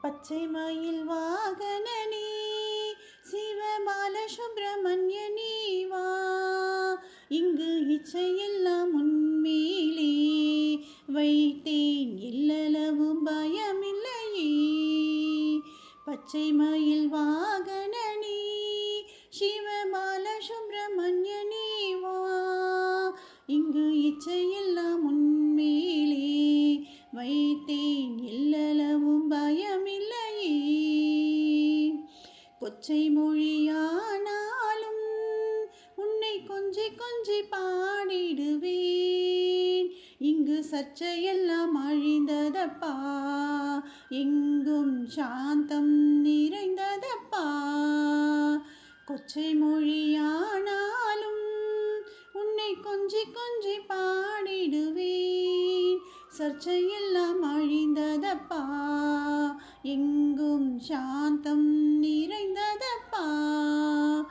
பச்சை மயில் வாகனனே சிவபால சுப்பிரமணியனே வா. இங்கு இச்சையெல்லாம் உன்மேலே வைத்தேன் இல்லளவும் பயமில்லையே. பச்சை மயில் வாகனனே சிவபால சுப்பிரமணியனே வா. இங்கு இச்சையெல்லாம் உன்மேலே கொச்சை மொழியானாலும் உன்னை கொஞ்சி கொஞ்சி பாடிடுவேன். இங்கு சர்ச்சையெல்லாம் அழிந்ததப்பா? எங்கும் சாந்தம் நிறைந்ததப்பா? கொச்சை மொழியானாலும் உன்னை கொஞ்சி கொஞ்சி பாடிடுவேன். சர்ச்சையெல்லாம் அழிந்ததப்பா? எங்கும் சாந்தம் நிறைந்ததப்பா.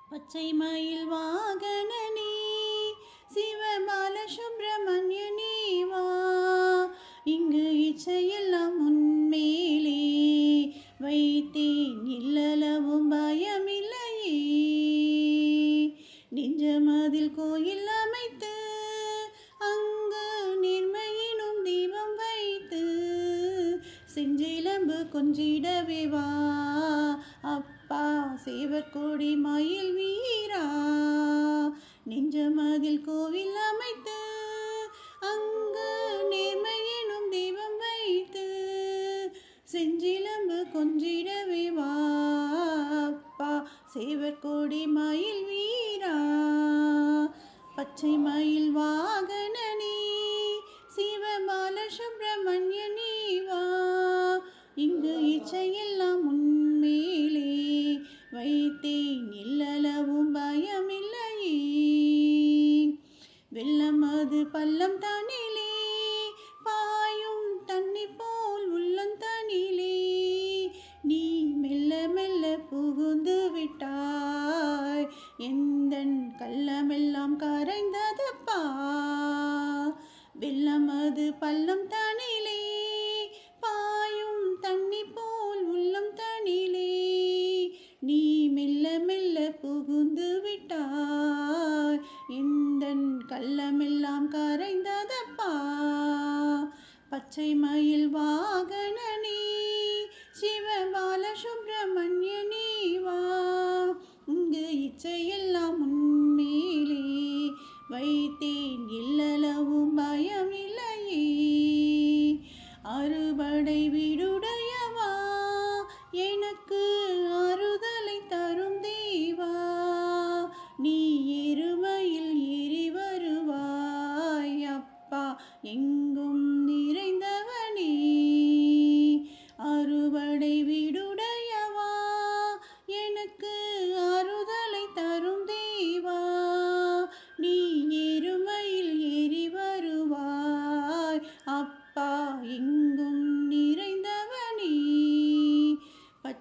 பச்சை மயில் வாகனனே சிவபால சுப்பிரமணியனே செஞ்சிலம்பு கொஞ்சிடவே வா. அப்பா சேவற்கொடி மயில் வீரா. நெஞ்சமதில் கோவில் அமைத்து அங்கு நேர்மையினும் தெய்வம் வைத்து செஞ்சிலம்பு கொஞ்சிடவே வா. அப்பா சேவற்கொடி மயில் வீரா. பச்சை மயில் வாகனனே இங்கு இச்சையெல்லாம் உன்மேலே வைத்தேன் இல்லளவும் பயமில்லையே. வெள்ளம் அது பள்ளம் தானிலே பாயும் தண்ணி போல் உள்ளம் தனிலே. நீ மெல்ல மெல்ல புகுந்து விட்டாய் எந்த கள்ளமெல்லாம் கரைந்ததப்பா? வெள்ளமெல்லாம் கரைந்ததப்பா. பச்சை மயில் வாகனனே சிவபால சுப்பிரமணியனி வா. இங்கு இச்சையெல்லாம் உன்மேலே வைத்தே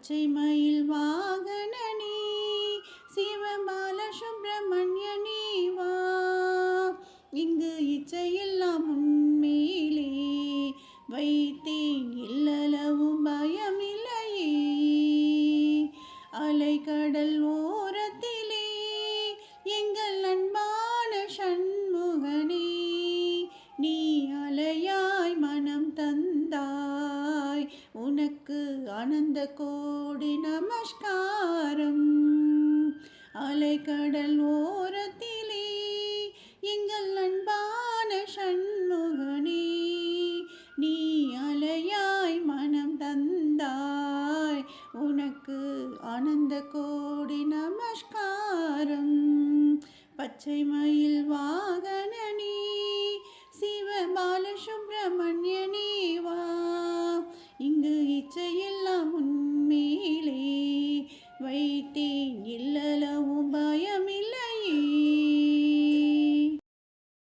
பச்சை மயில் வாகனனே சிவபால சுப்பிரமணியனே வா. இங்கு இச்சையெல்லாம் உண்மையிலே வைத்தேன் இல்லளவும் பயமில்லையே. அலைக்கடல் ஓரத்திலே எங்கள் அன்பான சண்முகனே நீ அலையாய் மனம் தந்தாய். உனக்கு ஆனந்த கோ அலைக்கடல் ஓரத்திலே எங்கள் அன்பான சண்முகனே நீ அலையாய் மனம் தந்தாய். உனக்கு ஆனந்த கோடி நமஸ்காரம். பச்சை மயில் வாகனனே சிவபால சுப்பிரமணியனே வா. இங்கு இச்சையெல்லாம் உன்மேலே வைத்தேன் இல்லலா Yeah.